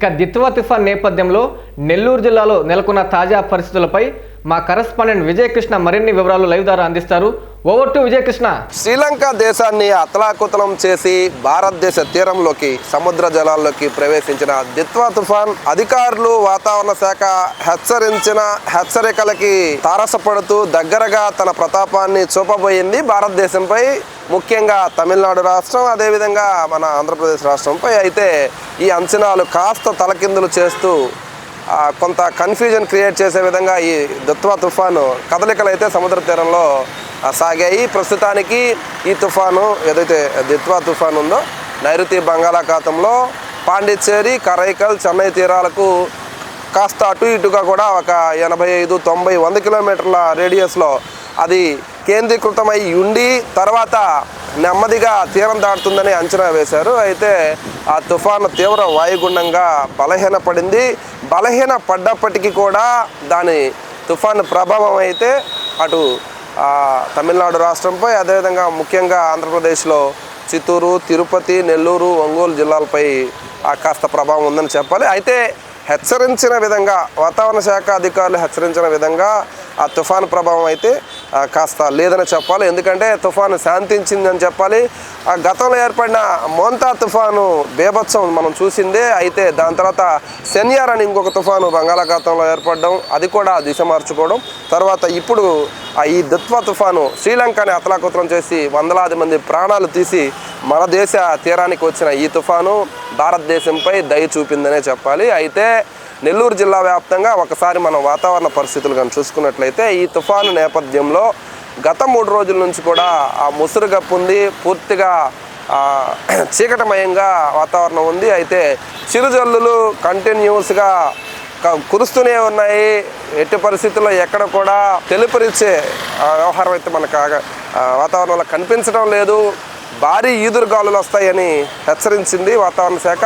ఇక దిత్వా తుఫాన్ నేపథ్యంలో నెల్లూరు జిల్లాలో నెలకొన్న తాజా పరిస్థితులపై మా కరస్పాండెంట్ విజయకృష్ణ మరిన్ని వివరాలు లైవ్ ద్వారా అందిస్తారు. Over to Vijayakrishna. శ్రీలంక దేశాన్ని అతలాకుతలం చేసి భారతదేశ తీరంలోకి సముద్ర జలాల్లోకి ప్రవేశించిన దిత్వా తుఫాన్ అధికారులు వాతావరణ శాఖ హెచ్చరించిన హెచ్చరికలకి తారసపడుతూ దగ్గరగా తన ప్రతాపాన్ని చూపబోయింది భారతదేశంపై ముఖ్యంగా తమిళనాడు రాష్ట్రం అదేవిధంగా మన ఆంధ్రప్రదేశ్ రాష్ట్రంపై అయితే ఈ అంచనాలు కాస్త తలకిందులు చేస్తూ కొంత కన్ఫ్యూజన్ క్రియేట్ చేసే విధంగా ఈ దుత్వా తుఫాను కదలికలు అయితే సముద్ర తీరంలో సాగాయి. ప్రస్తుతానికి ఈ తుఫాను ఏదైతే దిత్వా తుఫాను ఉందో నైరుతి బంగాళాఖాతంలో పాండిచ్చేరి కరైకల్ చెన్నై తీరాలకు కాస్త అటు ఇటుగా కూడా ఒక ఎనభై ఐదు తొంభై వంద కిలోమీటర్ల రేడియస్లో అది కేంద్రీకృతమై ఉండి తర్వాత నెమ్మదిగా తీరం దాటుతుందని అంచనా వేశారు. అయితే ఆ తుఫాను తీవ్ర వాయుగుండంగా బలహీనపడింది. బలహీన పడ్డప్పటికీ కూడా దాని తుఫాను ప్రభావం అయితే అటు తమిళనాడు రాష్ట్రంపై అదేవిధంగా ముఖ్యంగా ఆంధ్రప్రదేశ్లో చిత్తూరు తిరుపతి నెల్లూరు ఒంగోలు జిల్లాలపై ఆ కాస్త ప్రభావం ఉందని చెప్పాలి. అయితే హెచ్చరించిన విధంగా వాతావరణ శాఖ అధికారులు హెచ్చరించిన విధంగా ఆ తుఫాను ప్రభావం అయితే కాస్త లేదని చెప్పాలి. ఎందుకంటే తుఫాను శాంతించిందని చెప్పాలి. ఆ గతంలో ఏర్పడిన మోంతా తుఫాను బేభత్సం మనం చూసిందే. అయితే దాని తర్వాత శనియార్ అని ఇంకొక తుఫాను బంగాళాఖాతంలో ఏర్పడడం అది కూడా దిశ మార్చుకోవడం. తర్వాత ఇప్పుడు ఆ ఈ దుత్వ తుఫాను శ్రీలంకని అతలాకుతలం చేసి వందలాది మంది ప్రాణాలు తీసి మన దేశ తీరానికి వచ్చిన ఈ తుఫాను భారతదేశంపై దయ చూపిందనే చెప్పాలి. అయితే నెల్లూరు జిల్లా వ్యాప్తంగా ఒకసారి మనం వాతావరణ పరిస్థితులు కానీ చూసుకున్నట్లయితే ఈ తుఫాను నేపథ్యంలో గత మూడు రోజుల నుంచి కూడా ఆ ముసురు గప్పుంది పూర్తిగా చీకటమయంగా వాతావరణం ఉంది. అయితే చిరుజల్లులు కంటిన్యూస్గా క- కురుస్తూనే ఉన్నాయి. ఎట్టి పరిస్థితుల్లో ఎక్కడ కూడా తెలుపరిచే వ్యవహారం అయితే మనకు ఆగ- వాతావరణంలో కనిపించడం లేదు. భారీ ఈదురు గాలులు వస్తాయని హెచ్చరించింది వాతావరణ శాఖ.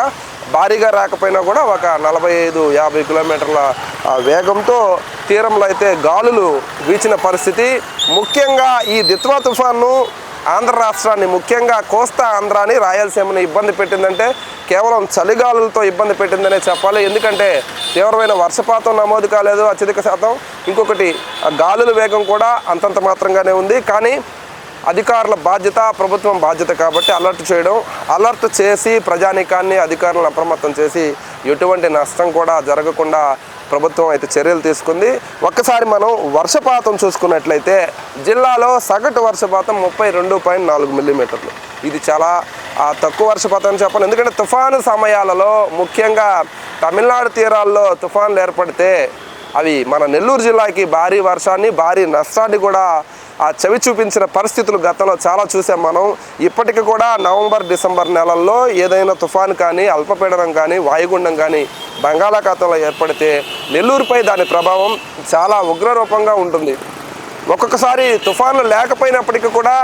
భారీగా రాకపోయినా కూడా ఒక నలభై ఐదు యాభై కిలోమీటర్ల వేగంతో తీరంలో అయితే గాలులు వీచిన పరిస్థితి. ముఖ్యంగా ఈ దిత్వా తుఫాను ఆంధ్ర రాష్ట్రాన్ని ముఖ్యంగా కోస్తా ఆంధ్రాని రాయలసీమని ఇబ్బంది పెట్టిందంటే కేవలం చలిగాలులతో ఇబ్బంది పెట్టిందనే చెప్పాలి. ఎందుకంటే తీవ్రమైన వర్షపాతం నమోదు కాలేదు అత్యధిక శాతం. ఇంకొకటి గాలుల వేగం కూడా అంతంత మాత్రంగానే ఉంది. కానీ అధికారుల బాధ్యత ప్రభుత్వం బాధ్యత కాబట్టి అలర్ట్ చేయడం అలర్ట్ చేసి ప్రజానీకాన్ని అధికారులను అప్రమత్తం చేసి ఎటువంటి నష్టం కూడా జరగకుండా ప్రభుత్వం అయితే చర్యలు తీసుకుంది. ఒక్కసారి మనం వర్షపాతం చూసుకున్నట్లయితే జిల్లాలో సగటు వర్షపాతం ముప్పై రెండు పాయింట్ నాలుగు మిల్లీమీటర్లు. ఇది చాలా తక్కువ వర్షపాతం అని చెప్పాలి. ఎందుకంటే తుఫాను సమయాలలో ముఖ్యంగా తమిళనాడు తీరాల్లో తుఫాన్లు ఏర్పడితే అవి మన నెల్లూరు జిల్లాకి భారీ వర్షాన్ని భారీ నష్టాన్ని కూడా ఆ చవి చూపించిన పరిస్థితులు గతంలో చాలా చూసాం మనం. ఇప్పటికి కూడా నవంబర్ డిసెంబర్ నెలల్లో ఏదైనా తుఫాన్ కానీ అల్పపీడనం కానీ వాయుగుండం కానీ బంగాళాఖాతంలో ఏర్పడితే నెల్లూరుపై దాని ప్రభావం చాలా ఉగ్రరూపంగా ఉంటుంది. ఒక్కొక్కసారి తుఫాన్లు లేకపోయినప్పటికీ కూడా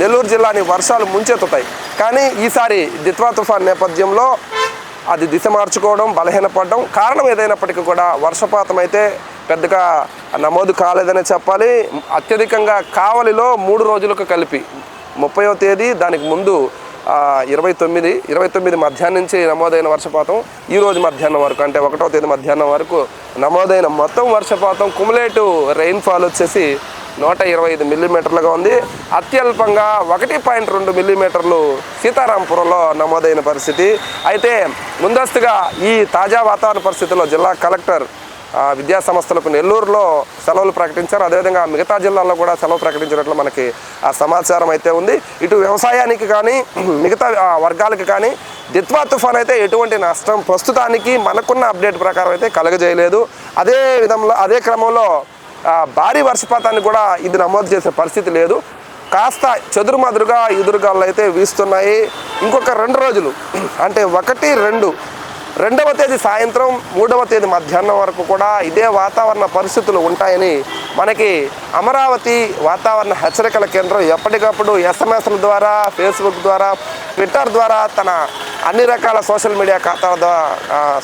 నెల్లూరు జిల్లాని వర్షాలు ముంచెత్తుతాయి. కానీ ఈసారి దిత్వా తుఫాన్ నేపథ్యంలో అది దిశ మార్చుకోవడం బలహీనపడడం కారణం ఏదైనప్పటికీ కూడా వర్షపాతం అయితే పెద్దగా నమోదు కాలేదనే చెప్పాలి. అత్యధికంగా కావలిలో మూడు రోజులకు కలిపి ముప్పైవ తేదీ దానికి ముందు ఇరవై తొమ్మిది ఇరవై తొమ్మిది మధ్యాహ్నం నుంచి నమోదైన వర్షపాతం ఈ రోజు మధ్యాహ్నం వరకు అంటే ఒకటో తేదీ మధ్యాహ్నం వరకు నమోదైన మొత్తం వర్షపాతం కుములేటివ్ రెయిన్ఫాల్ వచ్చేసి నూట ఇరవై ఐదు మిల్లీమీటర్లుగా ఉంది. అత్యల్పంగా ఒకటి పాయింట్ రెండు మిల్లీమీటర్లు సీతారాంపురంలో నమోదైన పరిస్థితి. అయితే ముందస్తుగా ఈ తాజా వాతావరణ పరిస్థితుల్లో జిల్లా కలెక్టర్ విద్యా సంస్థలకు నెల్లూరులో సెలవులు ప్రకటించారు. అదేవిధంగా మిగతా జిల్లాల్లో కూడా సెలవు ప్రకటించినట్లు మనకి ఆ సమాచారం అయితే ఉంది. ఇటు వ్యవసాయానికి కానీ మిగతా వర్గాలకు కానీ దిత్వా తుఫాన్ అయితే ఎటువంటి నష్టం ప్రస్తుతానికి మనకున్న అప్డేట్ ప్రకారం అయితే కలగజేయలేదు. అదే విధంలో అదే క్రమంలో భారీ వర్షపాతాన్ని కూడా ఇది నమోదు చేసే పరిస్థితి లేదు. కాస్త చెదురుమదురుగా ఎదురుగాళ్ళు అయితే వీస్తున్నాయి. ఇంకొక రెండు రోజులు అంటే ఒకటి రెండు రెండవ తేదీ సాయంత్రం మూడవ తేదీ మధ్యాహ్నం వరకు కూడా ఇదే వాతావరణ పరిస్థితులు ఉంటాయని మనకి అమరావతి వాతావరణ హెచ్చరికల కేంద్రం ఎప్పటికప్పుడు ఎస్ఎంఎస్ల ద్వారా ఫేస్బుక్ ద్వారా ట్విట్టర్ ద్వారా తన అన్ని రకాల సోషల్ మీడియా ఖాతాల ద్వారా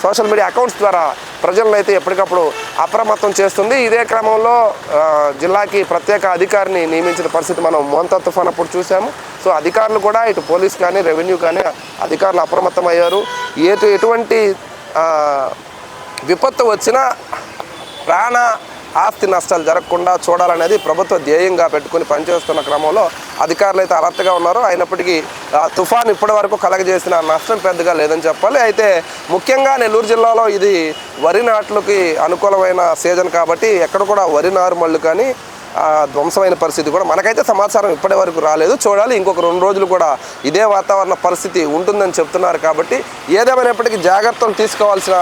సోషల్ మీడియా అకౌంట్స్ ద్వారా ప్రజలను అయితే ఎప్పటికప్పుడు అప్రమత్తం చేస్తుంది. ఇదే క్రమంలో జిల్లాకి ప్రత్యేక అధికారిని నియమించిన పరిస్థితి మనం మోంతా తుఫాన్ అప్పుడు చూసాము సో అధికారులు కూడా ఇటు పోలీస్ కానీ రెవెన్యూ కానీ అధికారులు అప్రమత్తం అయ్యారు ఎటు ఎటువంటి విపత్తు వచ్చినా ప్రాణ ఆస్తి నష్టాలు జరగకుండా చూడాలనేది ప్రభుత్వ ధ్యేయంగా పెట్టుకుని పనిచేస్తున్న క్రమంలో అధికారులు అయితే అలర్ట్గా ఉన్నారు. అయినప్పటికీ తుఫాన్ ఇప్పటి వరకు కలగజేసిన నష్టం పెద్దగా లేదని చెప్పాలి. అయితే ముఖ్యంగా నెల్లూరు జిల్లాలో ఇది వరి నాట్లకి అనుకూలమైన సీజన్ కాబట్టి ఎక్కడ కూడా వరి నారుమళ్ళు కానీ ధ్వంసమైన పరిస్థితి కూడా మనకైతే సమాచారం ఇప్పటి వరకు రాలేదు. చూడాలి ఇంకొక రెండు రోజులు కూడా ఇదే వాతావరణ పరిస్థితి ఉంటుందని చెప్తున్నారు కాబట్టి ఏదేమైనప్పటికీ జాగ్రత్తలు తీసుకోవాల్సిన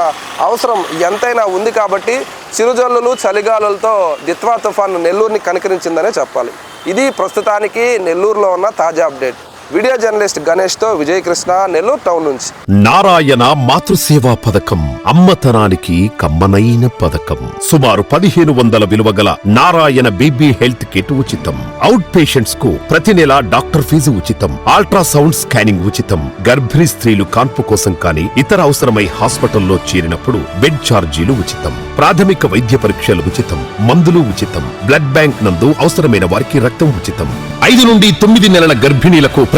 అవసరం ఎంతైనా ఉంది కాబట్టి చిరుజల్లులు చలిగాలులతో దిత్వా తుఫాను నెల్లూరుని కనికరించిందనే చెప్పాలి. ఇది ప్రస్తుతానికి నెల్లూరులో ఉన్న తాజా అప్డేట్. వీడియో జర్నలిస్ట్ గణేష్తో విజయ్ కృష్ణ నెల్లూరు టౌన్ నుంచి. నారాయణ మాతృసేవా పథకం అమ్మతనానికి కమ్మనైన పథకం. సుమారు పదిహేను వందల విలువ గల నారాయణ బీబీ హెల్త్ కిట్ ఉచితం. అవుట్ పేషెంట్స్కు ప్రతి నెల డాక్టర్ ఫీజు ఉచితం. అల్ట్రాసౌండ్ స్కానింగ్ ఉచితం. గర్భిణీ స్త్రీలు కాన్పు కోసం కానీ ఇతర అవసరమై హాస్పిటల్లో చేరినప్పుడు బెడ్ ఛార్జీలు ఉచితం. ప్రాథమిక వైద్య పరీక్షలు ఉచితం. మందులు ఉచితం. బ్లడ్ బ్యాంక్ నందు అవసరమైన వారికి రక్తం ఉచితం. ఐదు నుండి తొమ్మిది నెలల గర్భిణీలకు